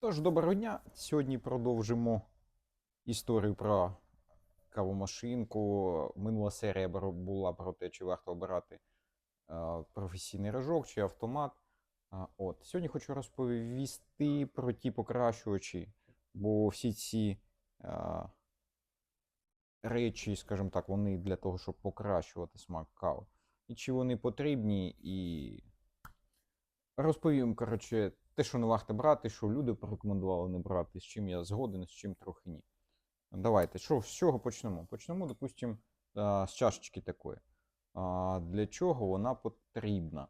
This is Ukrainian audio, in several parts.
Тож, доброго дня. Сьогодні продовжимо історію про кавомашинку. Минула серія була про те, чи варто обирати е, професійний рожок чи автомат. От. Сьогодні хочу розповісти про ті покращувачі, бо всі ці е, речі, скажімо так, вони для того, щоб покращувати смак кави. І чи вони потрібні, і Розповім, коротше, те, що не варто брати, що люди порекомендували не брати, з чим я згоден, з чим трохи ні. Давайте, що, з чого почнемо? Почнемо, допустимо, з чашечки такої. Для чого вона потрібна?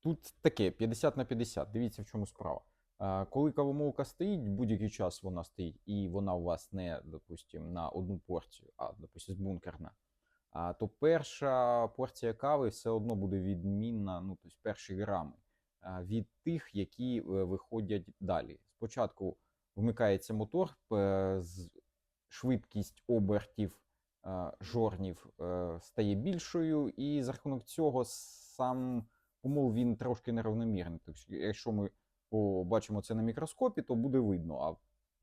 Тут таке 50 на 50. Дивіться, в чому справа. А, Коли кавомолка стоїть, будь-який час вона стоїть, і вона у вас не, допустимо, на одну порцію, а, допустимо, бункерна то перша порція кави все одно буде відмінна, ну, тобто перші грами від тих, які е, виходять далі. Спочатку вмикається мотор, швидкість обертів жорнів е, стає більшою, і за рахунок цього сам помол він трошки неравномірний. Тобто, якщо ми побачимо це на мікроскопі, то буде видно. А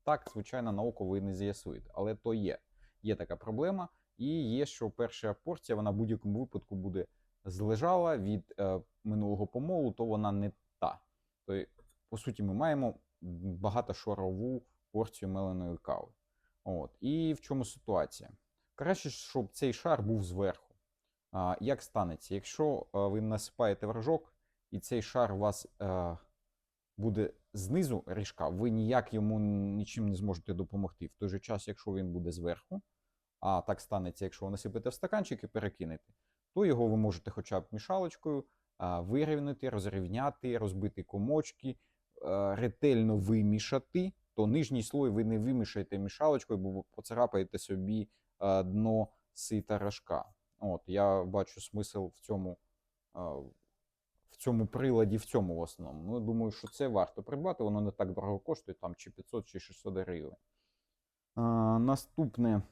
так, звичайно, на око ви не з'ясуєте. Але то є. Є така проблема. І є, що перша порція вона в будь-якому випадку буде злежала від е, минулого помолу, то вона не та. То, по суті, ми маємо багатошарову порцію меленої кави. От. І в чому ситуація? Краще, щоб цей шар був зверху. А, як станеться? Якщо е, ви насипаєте вражок, і цей шар у вас е, буде знизу ріжка, ви ніяк йому нічим не зможете допомогти. В той же час, якщо він буде зверху, а так станеться, якщо ви насипите в стаканчик і перекинете, то його ви можете хоча б мішалочкою а, вирівняти, розрівняти, розбити комочки, ретельно вимішати, то нижній слой ви не вимішаєте мішалочкою, бо поцарапаєте собі дно сита рожка. От, я бачу смисл в цьому, в цьому приладі, в цьому в основному. Ну, думаю, що це варто придбати, воно не так дорого коштує, там чи 500, чи 600 гривень. Наступне.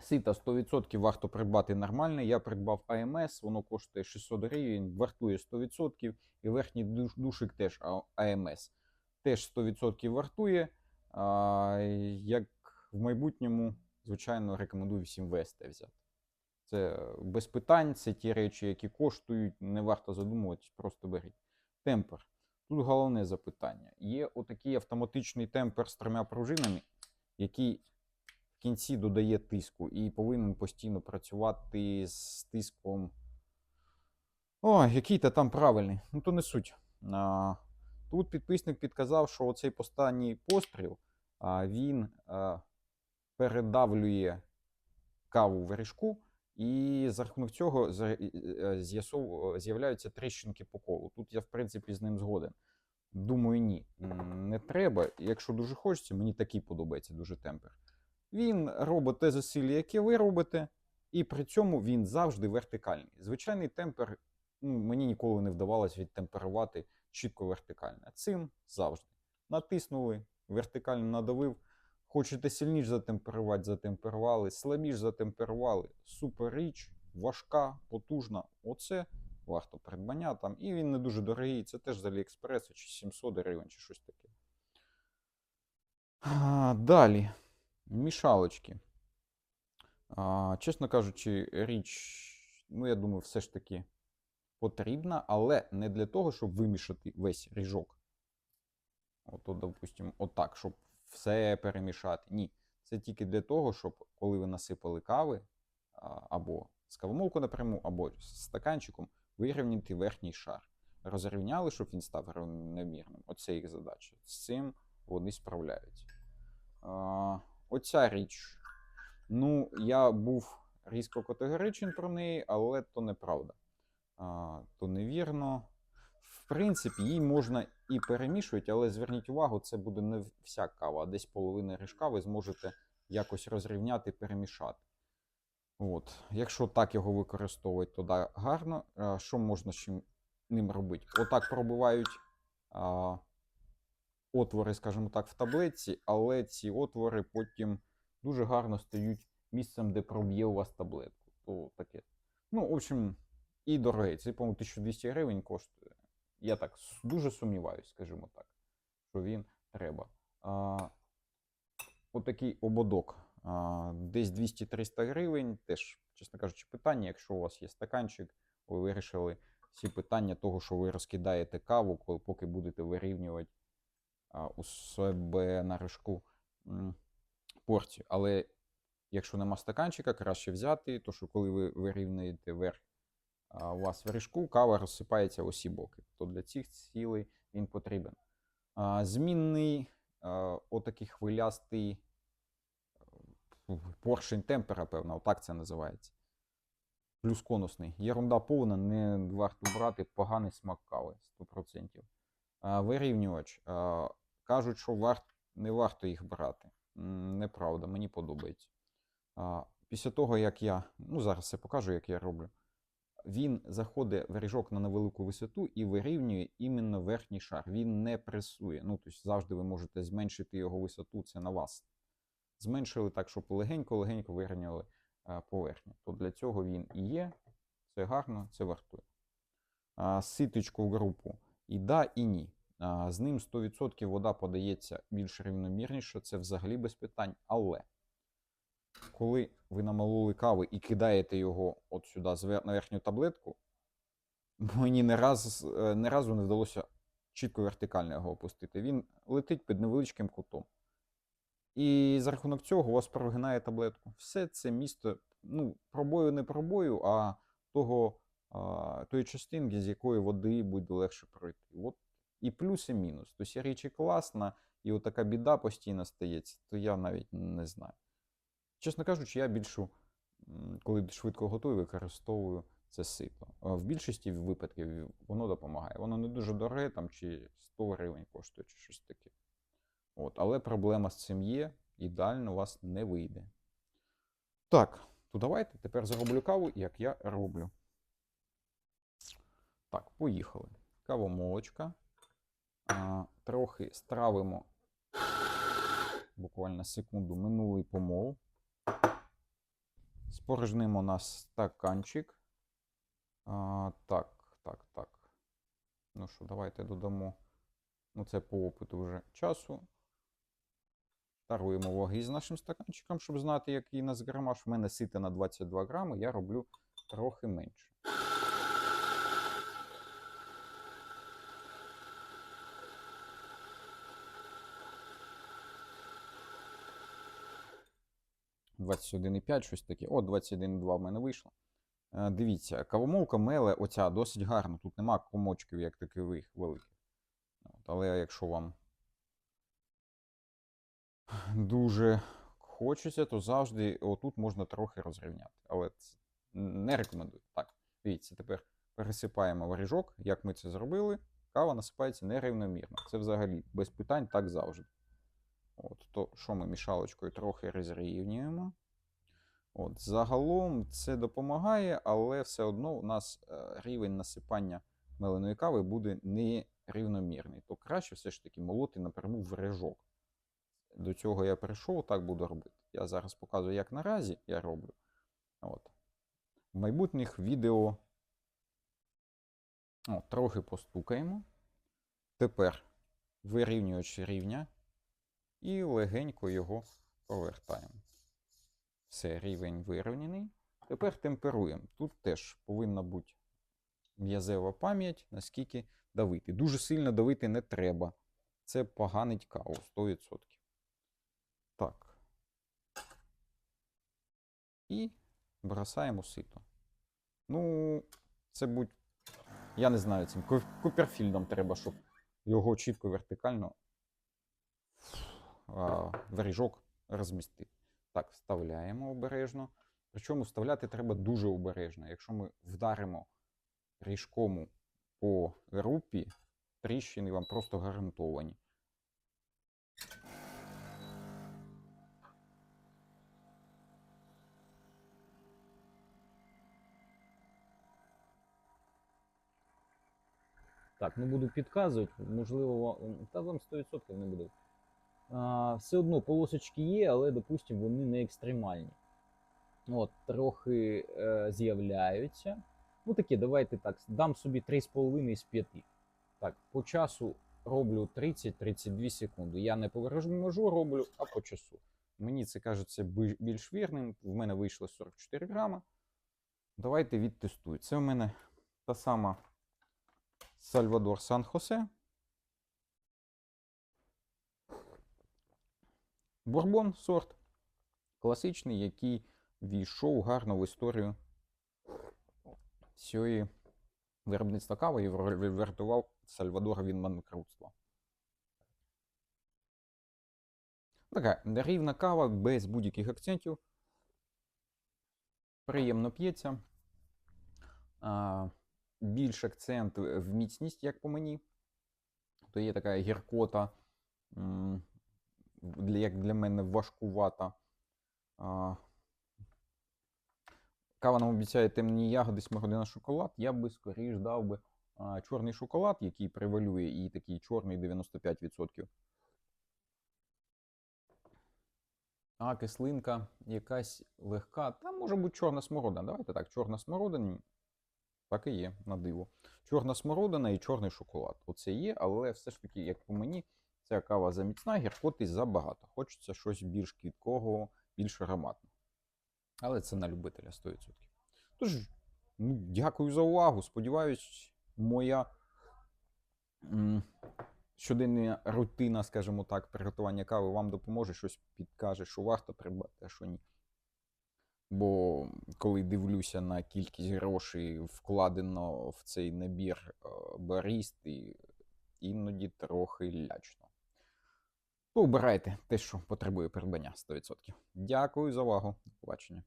Сита 100% варто придбати нормальне. Я придбав АМС, воно коштує 600 гривень, вартує 100%, і верхній душ, душик теж АМС. Теж 100% вартує. А, як в майбутньому, звичайно, рекомендую всім ВСТ взяти. Це без питань, це ті речі, які коштують, не варто задумуватись, просто беріть. Темпер. Тут головне запитання. Є отакий автоматичний темпер з трьома пружинами, який кінці додає тиску і повинен постійно працювати з тиском. О, який то там правильний. Ну, то не суть. А, тут підписник підказав, що оцей останній постріл а, він а, передавлює каву в ріжку, і за рахунок цього е, е, з'являються тріщинки по колу. Тут я, в принципі, з ним згоден. Думаю, ні. Не треба. Якщо дуже хочеться, мені такий подобається дуже темпер. Він робить те зусилля, яке ви робите, і при цьому він завжди вертикальний. Звичайний темпер ну, мені ніколи не вдавалося відтемперувати чітко вертикально. Цим завжди. Натиснули, вертикально надавив. Хочете сильніше затемперувати, затемперували, слабіше затемперували. Супер річ, важка, потужна. Оце варто придбання там. І він не дуже дорогий. Це теж з Аліекспресу, чи 700 гривень, чи щось таке. А, Далі. Мішалочки. А, чесно кажучи, річ, ну, я думаю, все ж таки потрібна, але не для того, щоб вимішати весь ріжок. Ото, допустимо, отак, щоб все перемішати. Ні. Це тільки для того, щоб коли ви насипали кави, або з кавомолку напряму, або з стаканчиком, вирівняти верхній шар. Розрівняли, щоб він став рівномірним. Оце їх задача. З цим вони справляються. Оця річ. Ну, я був різко категоричен про неї, але то неправда. А, то невірно. В принципі, її можна і перемішувати, але зверніть увагу, це буде не вся кава, а десь половина ріжка ви зможете якось розрівняти, перемішати. От. Якщо так його використовувати, то да, гарно. А, що можна з чим ним робити? Отак пробивають а, отвори, скажімо так, в таблетці, але ці отвори потім дуже гарно стають місцем, де проб'є у вас таблетку. То таке. Ну, в общем, і дорогий. Це, по-моєму, 1200 гривень коштує. Я так дуже сумніваюся, скажімо так, що він треба. А, отакий ободок. А, десь 200-300 гривень. Теж, чесно кажучи, питання, якщо у вас є стаканчик, ви вирішили всі питання того, що ви розкидаєте каву, коли поки будете вирівнювати у себе на рожку м, порцію. Але якщо нема стаканчика, краще взяти, то що коли ви вирівнюєте верх у вас в ріжку, кава розсипається усі боки. То для цих цілей він потрібен. Змінний отакий хвилястий е, поршень темпера, певно, отак це називається. Плюс конусний. Єрунда повна, не варто брати поганий смак кави 100%. Вирівнювач. Кажуть, що варт, не варто їх брати. Неправда, мені подобається. Після того, як я, ну зараз все покажу, як я роблю. Він заходить в ріжок на невелику висоту і вирівнює іменно верхній шар. Він не пресує. Ну, тобто завжди ви можете зменшити його висоту, це на вас. Зменшили так, щоб легенько-легенько вирівняли поверхню. То для цього він і є. Це гарно, це вартує. Ситочку в групу і да, і ні. З ним 100% вода подається більш рівномірніше, це взагалі без питань. Але коли ви намалули кави і кидаєте його от сюди на верхню таблетку, мені не, раз, е, не разу не вдалося чітко вертикально його опустити. Він летить під невеличким кутом. І за рахунок цього у вас прогинає таблетку. Все це місто, ну, пробою не пробою, а того, тої частинки, з якої води буде легше пройти. От і плюс, і мінус. Тобто річ і класна, і от така біда постійно стається, то я навіть не знаю. Чесно кажучи, я більшу, коли швидко готую, використовую це сито. В більшості випадків воно допомагає. Воно не дуже дороге, там чи 100 гривень коштує, чи щось таке. От, але проблема з цим є, ідеально у вас не вийде. Так, то давайте тепер зароблю каву, як я роблю. Так, поїхали. Кавомолочка. А, трохи стравимо буквально секунду минулий помол. Спорожнимо на стаканчик. А, так, так, так. Ну що, давайте додамо. Ну, це по опиту вже часу. Даруємо ваги з нашим стаканчиком, щоб знати, який у нас грамаж. В мене сите на 22 грами, я роблю трохи менше. — 21,5, щось таке. О, 21,2 в мене вийшло. Е, Дивіться, кавомолка меле оця досить гарно. Тут нема комочків, як такових великих. Але якщо вам дуже хочеться, то завжди отут можна трохи розрівняти. Але це не рекомендую. Так, дивіться, тепер пересипаємо варіжок. Як ми це зробили, кава насипається нерівномірно. Це взагалі без питань так завжди. От, то що ми мішалочкою трохи розрівнюємо. От, загалом це допомагає, але все одно у нас е, рівень насипання меленої кави буде нерівномірний. То краще все ж таки молоти напряму в режок. До цього я прийшов, так буду робити. Я зараз показую, як наразі я роблю. От. В майбутніх відео О, трохи постукаємо. Тепер вирівнюючи рівня і легенько його повертаємо. Все, рівень вирівняний. Тепер темперуємо. Тут теж повинна бути м'язева пам'ять, наскільки давити. Дуже сильно давити не треба. Це поганить каву 100%. Так. І бросаємо сито. Ну, це будь. Я не знаю, цим ку- куперфільдом треба, щоб його чітко вертикально а, розмістити. Так, вставляємо обережно. Причому вставляти треба дуже обережно. Якщо ми вдаримо ріжком по групі, тріщини вам просто гарантовані. Так, не буду підказувати, можливо, та вам 100% не буде. Все одно полосочки є, але, допустимо, вони не екстремальні. От, трохи е, з'являються. Ну такі, давайте так, дам собі 3,5 з 5. Так, по часу роблю 30-32 секунди. Я не по роблю, а по часу. Мені це кажеться більш вірним. В мене вийшло 44 грама. Давайте відтестую. Це у мене та сама Сальвадор Сан Бурбон сорт. Класичний, який війшов гарно в історію цієї виробництва кави і вр- врятував Сальвадора від банкрутства. Така рівна кава без будь-яких акцентів. Приємно п'ється. Більш акцент в міцність, як по мені. То є така гіркота, як для мене важкувата. Кава нам обіцяє темні ягоди, смородина, шоколад. Я би скоріш дав би чорний шоколад, який превалює, і такий чорний 95%. А кислинка якась легка. Там може бути чорна смородина. Давайте так, чорна смородина. Так і є, на диво. Чорна смородина і чорний шоколад. Оце є, але все ж таки, як по мені, ця кава заміцна, гіркоти забагато. Хочеться щось більш квіткового, більш ароматного. Але це на любителя 100%. Тож, ну, дякую за увагу. Сподіваюсь, моя м, щоденна рутина, скажімо так, приготування кави вам допоможе, щось підкаже, що варто придбати, а що ні. Бо коли дивлюся на кількість грошей, вкладено в цей набір е, барісти, іноді трохи лячно. То обирайте те, що потребує придбання 100%. Дякую за увагу. До побачення.